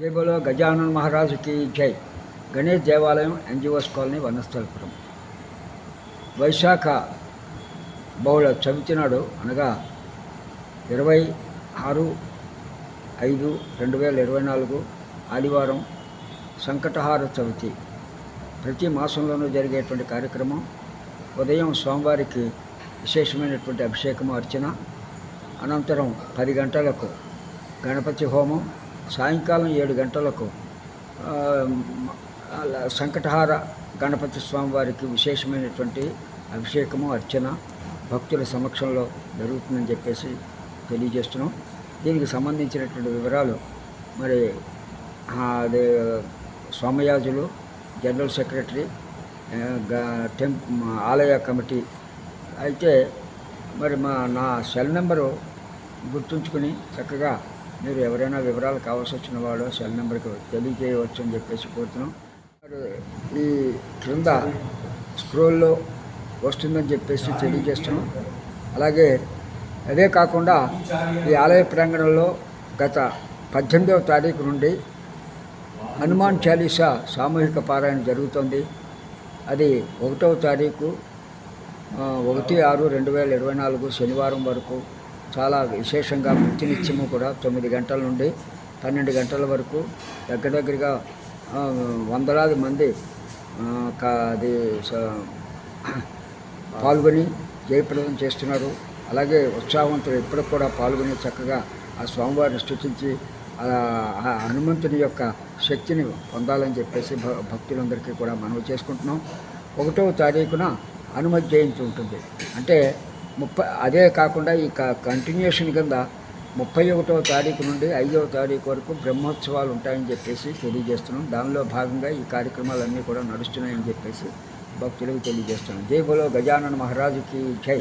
జై బలో గజానన్ మహారాజుకి జై. గణేష్ దేవాలయం ఎన్జిఓస్ కాలనీ వనస్థలపురం. వైశాఖ బహుళ చవితి నాడు అనగా ఇరవై ఆరు ఐదు రెండు వేల ఇరవై నాలుగు ఆదివారం సంకటహార చవితి. ప్రతి మాసంలోనూ జరిగేటువంటి కార్యక్రమం. ఉదయం స్వామివారికి విశేషమైనటువంటి అభిషేకం అర్చన. అనంతరం పది గంటలకు గణపతి హోమం. సాయంకాలం ఏడు గంటలకు సంకటహార గణపతి స్వామివారికి విశేషమైనటువంటి అభిషేకము అర్చన భక్తుల సమక్షంలో జరుగుతుందని చెప్పేసి తెలియజేస్తున్నాం. దీనికి సంబంధించినటువంటి వివరాలు మరి అదే సోమయాజులు జనరల్ సెక్రటరీ టెం ఆలయ కమిటీ అయితే మరి మా నా సెల్ నెంబరు గుర్తుంచుకుని చక్కగా మీరు ఎవరైనా వివరాలు కావాల్సి వచ్చిన వాళ్ళు సెల్ నెంబర్కి తెలియజేయవచ్చు అని చెప్పేసి కోరుతున్నాం. మరి ఈ క్రింద స్క్రోల్లో వస్తుందని చెప్పేసి తెలియజేస్తున్నాం. అలాగే అదే కాకుండా ఈ ఆలయ ప్రాంగణంలో గత పద్దెనిమిదవ తారీఖు నుండి హనుమాన్ చాలీసా సామూహిక పారాయణ జరుగుతుంది. అది ఒకటవ తారీఖు ఒకటి ఆరు రెండు వేల ఇరవై నాలుగు శనివారం వరకు చాలా విశేషంగా ప్రతినిత్యము కూడా తొమ్మిది గంటల నుండి పన్నెండు గంటల వరకు దగ్గర దగ్గరగా వందలాది మంది అది పాల్గొని జయప్రదం చేస్తున్నారు. అలాగే ఉత్సాహవంతులు ఎప్పటికి కూడా పాల్గొని చక్కగా ఆ స్వామివారిని స్థుతించి ఆ హనుమంతుని యొక్క శక్తిని పొందాలని చెప్పేసి భ- భక్తులందరికీ కూడా మనవి చేసుకుంటున్నాం. ఒకటవ తారీఖున హనుమత్ జయంతి ఉంటుంది. అంటే ముప్పై అదే కాకుండా ఈ కంటిన్యూషన్ కింద ముప్పై ఒకటవ తారీఖు నుండి ఐదవ తారీఖు వరకు బ్రహ్మోత్సవాలు ఉంటాయని చెప్పేసి తెలియజేస్తున్నాం. దానిలో భాగంగా ఈ కార్యక్రమాలన్నీ కూడా నడుస్తున్నాయని చెప్పేసి భక్తులకు తెలియజేస్తున్నాం. జై బలో గజానన్ మహారాజుకి జై.